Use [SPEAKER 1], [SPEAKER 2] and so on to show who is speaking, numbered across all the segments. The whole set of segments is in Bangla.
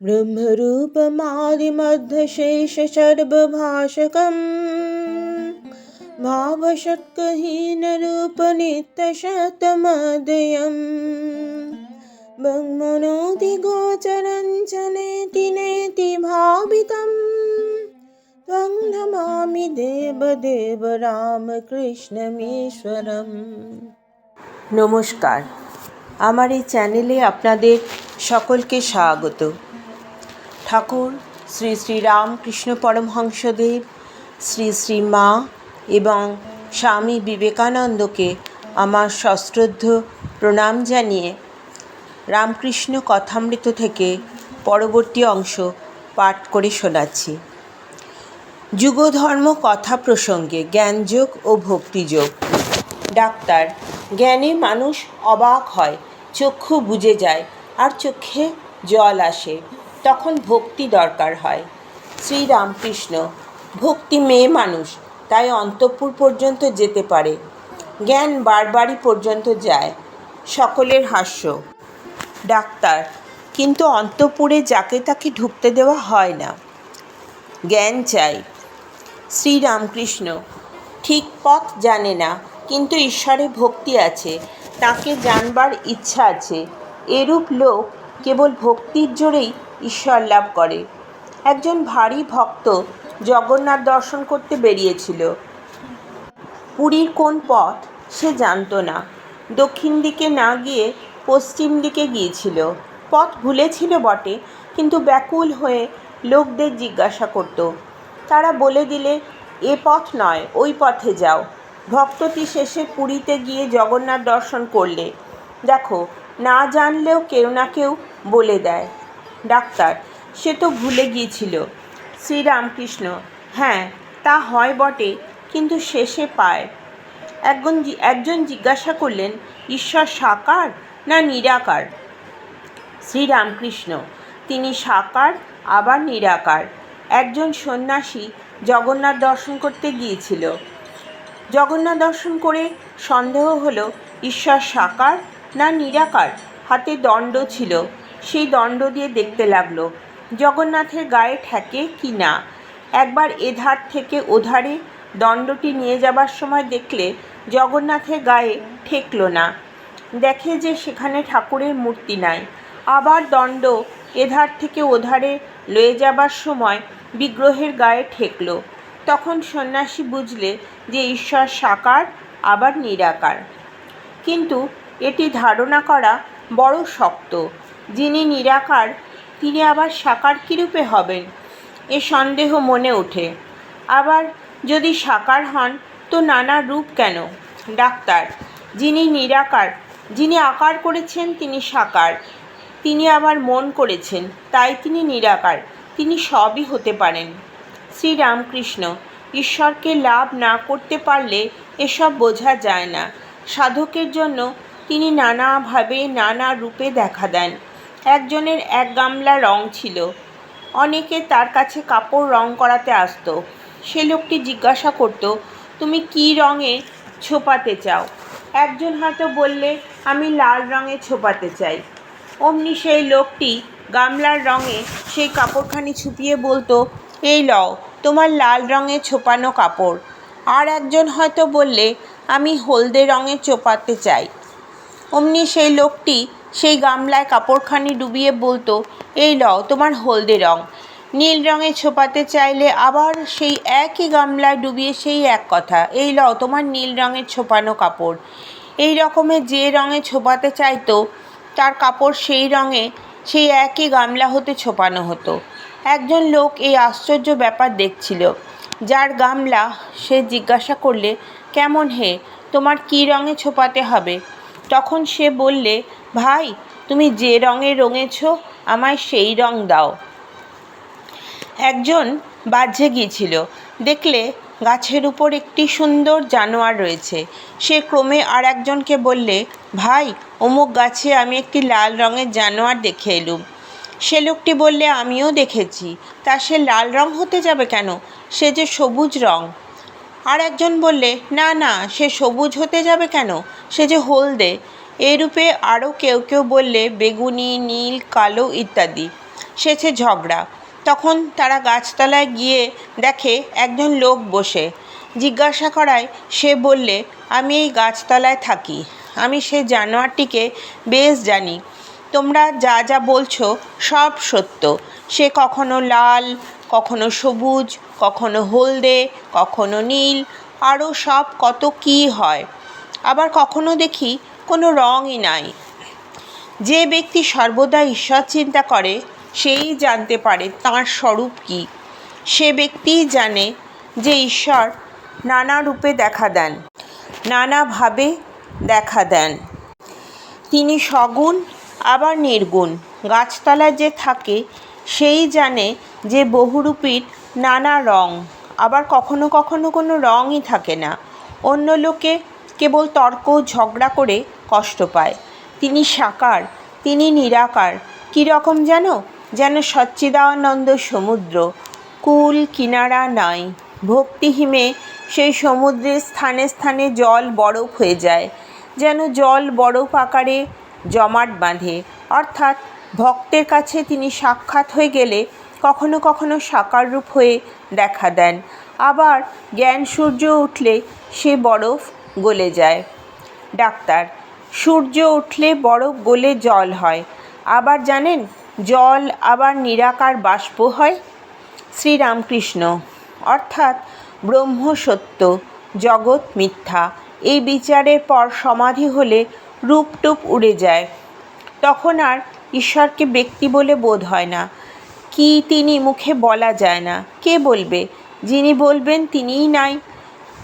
[SPEAKER 1] ब्रह्मरूपमादिमध्यशेषसर्वभाषकम् भावषट्कहीनरूपनित्यशतमदयम् ब्रह्मणोऽधिगोचरञ्चनेति नेति भावितम् त्वं नमामि দেবদেব রামকৃষ্ণমীশ্বরম নমস্কার আমার এই চ্যানেলে আপনাদের সকলকে স্বাগত ঠাকুর, শ্রী শ্রী রামকৃষ্ণ পরমহংসদেব, শ্রী শ্রী মা এবং স্বামী বিবেকানন্দকে আমার সশ্রদ্ধ প্রণাম জানিয়ে রামকৃষ্ণ কথামৃত থেকে পরবর্তী অংশ পাঠ করে শোনাচ্ছি। যুগধর্ম কথা প্রসঙ্গে জ্ঞানযোগ ও ভক্তিযোগ। ডাক্তার, জ্ঞানে মানুষ অবাক হয়, চক্ষু বুজে যায় আর চোখে জল আসে। তখন ভক্তি দরকার হয়। শ্রীরামকৃষ্ণ, ভক্তি মেয়ে মানুষ, তাই অন্তঃপুর পর্যন্ত যেতে পারে। জ্ঞান বারবারই পর্যন্ত যায়, সকলের হাস্য। ডাক্তার, কিন্তু অন্তপুরে যাকে তাকে ঢুকতে দেওয়া হয় না। জ্ঞান চাই। শ্রীরামকৃষ্ণ, ঠিক পথ জানে না, কিন্তু ঈশ্বরে ভক্তি আছে, তাকে জানবার ইচ্ছা আছে। এরূপ লোক কেবল ভক্তির জোরেই ঈশ্বর লাভ করে। একজন ভারী ভক্ত জগন্নাথ দর্শন করতে বেরিয়েছিল। পুরীর কোন পথ সে জানতো না। দক্ষিণ দিকে না গিয়ে পশ্চিম দিকে গিয়েছিল। পথ ভুলেছিল বটে, কিন্তু ব্যাকুল হয়ে লোকদের জিজ্ঞাসা করত। তারা বলে দিলে, এ পথ নয়, ওই পথে যাও। ভক্তটি শেষে পুরীতে গিয়ে জগন্নাথ দর্শন করলে। দেখো, না জানলেও কেউ না কেউ বলে দেয়। ডাক্তার, সে তো ভুলে গিয়েছিল। শ্রীরামকৃষ্ণ হ্যাঁ তা হয় বটে, কিন্তু শেষে পায়। একজন একজন জিজ্ঞাসা করলেন, ঈশ্বর সাকার না নিরাকার? শ্রীরামকৃষ্ণ, তিনি সাকার, আবার নিরাকার। একজন সন্ন্যাসী জগন্নাথ দর্শন করতে গিয়েছিল। জগন্নাথ দর্শন করে সন্দেহ হলো, ঈশ্বর সাকার না নিরাকার? হাতে দণ্ড ছিল। সেই দণ্ড দিয়ে দেখতে লাগল, জগন্নাথের গায়ে ঠেকে কি না? একবার এধার থেকে ওধারে দণ্ডটি নিয়ে যাবার সময় দেখলে জগন্নাথের গায়ে ঠেকল না। দেখে যে সেখানে ঠাকুরের মূর্তি নাই। আবার দণ্ড এধার থেকে ওধারে লয়ে যাবার সময় বিগ্রহের গায়ে ঠেকল। তখন সন্ন্যাসী বুঝলে যে ঈশ্বর সাকার, আবার নিরাকার। কিন্তু এটি ধারণা করা বড় শক্ত। যিনি নিরাকার, তিনি আবার সাকার কীরূপে হবেন? এ সন্দেহ মনে ওঠে। আবার যদি সাকার হন, তো নানা রূপ কেন? ডাক্তার, যিনি নিরাকার, যিনি আকার করেছেন, তিনি সাকার। তিনি আবার মন করেছেন, তাই তিনি নিরাকার, তিনি সবই হতে পারেন। শ্রীরামকৃষ্ণ, ঈশ্বরকে লাভ না করতে পারলে এসব বোঝা যায় না। সাধকের জন্য তিনি নানাভাবে নানা রূপে দেখা দেন। একজনের এক গামলা রং ছিল। অনেকে তার কাছে কাপড় রং করাতে আসতো। সে লোকটি জিজ্ঞাসা করত, তুমি কি রঙে ছোপাতে চাও? একজন হয়তো বললে, আমি লাল রঙে ছোপাতে চাই। অমনি সেই লোকটি গামলার রঙে সেই কাপড়খানি ছুপিয়ে বলতো, এই লও, তোমার লাল রঙে ছোপানো কাপড়। আর একজন হয়তো বললে, আমি হলদে রঙে চোপাতে চাই। অমনি সেই লোকটি সেই গামলায় কাপড়খানি ডুবিয়ে বলতো, এই লও তোমার হলদে রঙ নীল রঙে ছোপাতে চাইলে আবার সেই একই গামলায় ডুবিয়ে সেই এক কথা, এই লও তোমার নীল রঙের ছোপানো কাপড়। এই রকমের যে রঙে ছোপাতে চাইতো, তার কাপড় সেই রঙে, সেই একই গামলা হতে ছোপানো হতো। একজন লোক এই আশ্চর্য ব্যাপার দেখছিল। যার গামলা সে জিজ্ঞাসা করলে, কেমন হে? তোমার কী রঙে ছোপাতে হবে? তখন সে বললে ভাই, তুমি যে রঙে রঙেছ, আমায় সেই রং দাও। একজন বাজে গিয়েছিল। দেখলে গাছের উপর একটি সুন্দর জানোয়ার রয়েছে। সে ক্রমে আর একজনকে বললে, ভাই, অমুক গাছে আমি একটি লাল রঙের জানোয়ার দেখে এলুম। সে লোকটি বললে, আমিও দেখেছি। তা সে লাল রং হতে যাবে কেন? সে যে সবুজ রং। আর একজন বললে, না না, সে সবুজ হতে যাবে কেন? সে যে হলদে। এরূপে আরও কেউ কেউ বললে, বেগুনি, নীল, কালো ইত্যাদি। সেছে ঝগড়া। তখন তারা গাছতলায় গিয়ে দেখে একজন লোক বসে। জিজ্ঞাসা করায়, সে বললে, আমি এই গাছতলায় থাকি। আমি সে জানোয়ারটিকে বেশ জানি। তোমরা যা যা বলছো সব সত্য। সে কখনো লাল, কখনো সবুজ, কখনো হলদে, কখনো নীল আরও সব কত কী হয়। আবার কখনো দেখি কোনো রঙই নাই। যে ব্যক্তি সর্বদা ঈশ্বর চিন্তা করে, সেই জানতে পারে তাঁর স্বরূপ কী। সে ব্যক্তিই জানে যে ঈশ্বর নানা রূপে দেখা দেন নানাভাবে দেখা দেন। তিনি সগুণ, আবার নির্গুণ। গাছতলায় যে থাকে, সেই জানে যে বহুরূপীর নানা রং। আবার কখনো কখনো কোনো রঙই থাকে না। অন্য লোকে কেবল তর্ক ঝগড়া করে কষ্ট পায়। তিনি সাকার, তিনি নিরাকার। কীরকম যেন? যেন সচ্চিদানন্দ সমুদ্র। কুল কিনারা নাই। ভক্তিহীনে সেই সমুদ্রের স্থানে স্থানে জল বরফ হয়ে যায়। যেন জল বরফ আকারে জমাট বাঁধে। অর্থাৎ ভক্তের কাছে তিনি সাক্ষাৎ হয়ে গেলে কখনো কখনো সাকার রূপ হয়ে দেখা দেন। আবার জ্ঞান সূর্য উঠলে সে বরফ গলে যায়। ডাক্তার সূর্য উঠলে বরফ গলে জল হয়। আবার জানেন, জল আবার নিরাকার বাষ্প হয়? শ্রীরামকৃষ্ণ। অর্থাৎ ব্রহ্ম সত্য, জগৎ মিথ্যা, এই বিচারের পর সমাধি হলে রূপটুপ উড়ে যায়। তখন আর ঈশ্বরকে ব্যক্তি বলে বোধ হয় না। কি তিনি মুখে বলা যায় না। কে বলবে? যিনি বলবেন তিনিই নাই।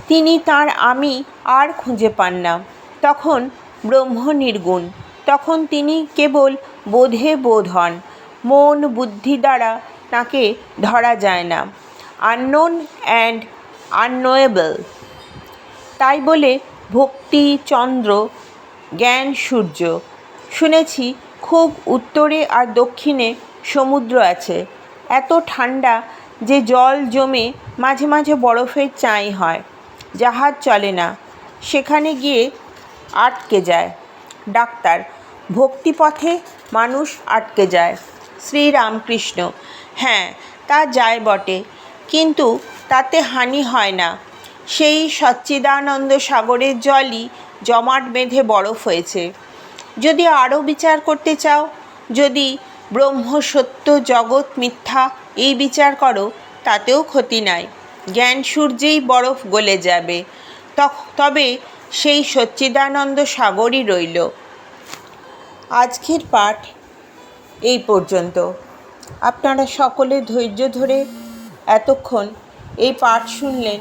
[SPEAKER 1] তিনি তার আমি আর খুঁজে পান না। তখন ব্রহ্ম নির্গুণ তখন তিনি কেবল বোধে বোধ হন। মন বুদ্ধি দ্বারা তাকে ধরা যায় না। Unknown and unknowable. তাই বলে ভক্তি, চন্দ্র, জ্ঞান, সূর্য। শুনেছি খুব উত্তরে আর দক্ষিণে সমুদ্র আছে। এত ঠান্ডা যে জল জমে মাঝে মাঝে বরফের চাঁই হয়। জাহাজ চলে না। সেখানে গিয়ে আটকে যায়। ডাক্তার, ভক্তিপথে মানুষ আটকে যায়। শ্রীরামকৃষ্ণ হ্যাঁ তা যায় বটে, কিন্তু তাতে হানি হয় না। সেই সচ্চিদানন্দ সাগরের জলই জমাট বেঁধে বরফ হয়েছে। যদি আরও বিচার করতে চাও, যদি ব্রহ্ম সত্য জগৎ মিথ্যা এই বিচার করো, তাতেও ক্ষতি নাই। জ্ঞান সূর্যেই বরফ গলে যাবে। তবে সেই সচ্চিদানন্দ সাগরই রইল। আজকের পাঠ এই পর্যন্ত। আপনারা সকলে ধৈর্য ধরে এতক্ষণ এই পাঠ শুনলেন।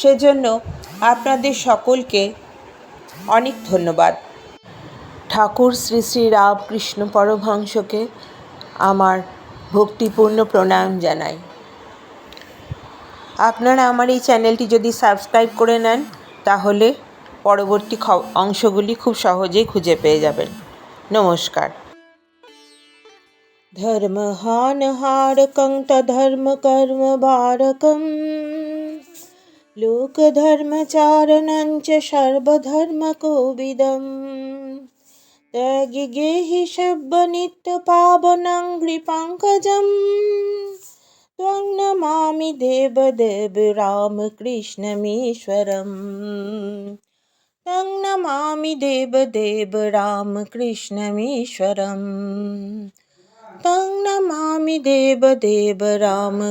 [SPEAKER 1] সেজন্য আপনাদের সকলকে অনেক ধন্যবাদ। ঠাকুর শ্রী শ্রী রামকৃষ্ণ পরমহংসকে আমার ভক্তিপূর্ণ প্রণাম জানাই। আপনারা আমার এই চ্যানেলটি যদি সাবস্ক্রাইব করে নেন, তাহলে পরবর্তী অংশগুলি খুব সহজেই খুঁজে পেয়ে যাবেন নমস্কার धर्महानहारकं तधर्मकर्मबारकं लोकधर्मचारणं च सर्वधर्मकोविदं त्यागिगेहि शब्दनित्यपावनं घ्रिपङ्कजं त्वं नमामि देवदेव रामकृष्णमीश्वरम् तं नमामि देवदेव रामकृष्णमीश्वरम् तं नमामि देवदेव रामकृष्णमीश्वरम्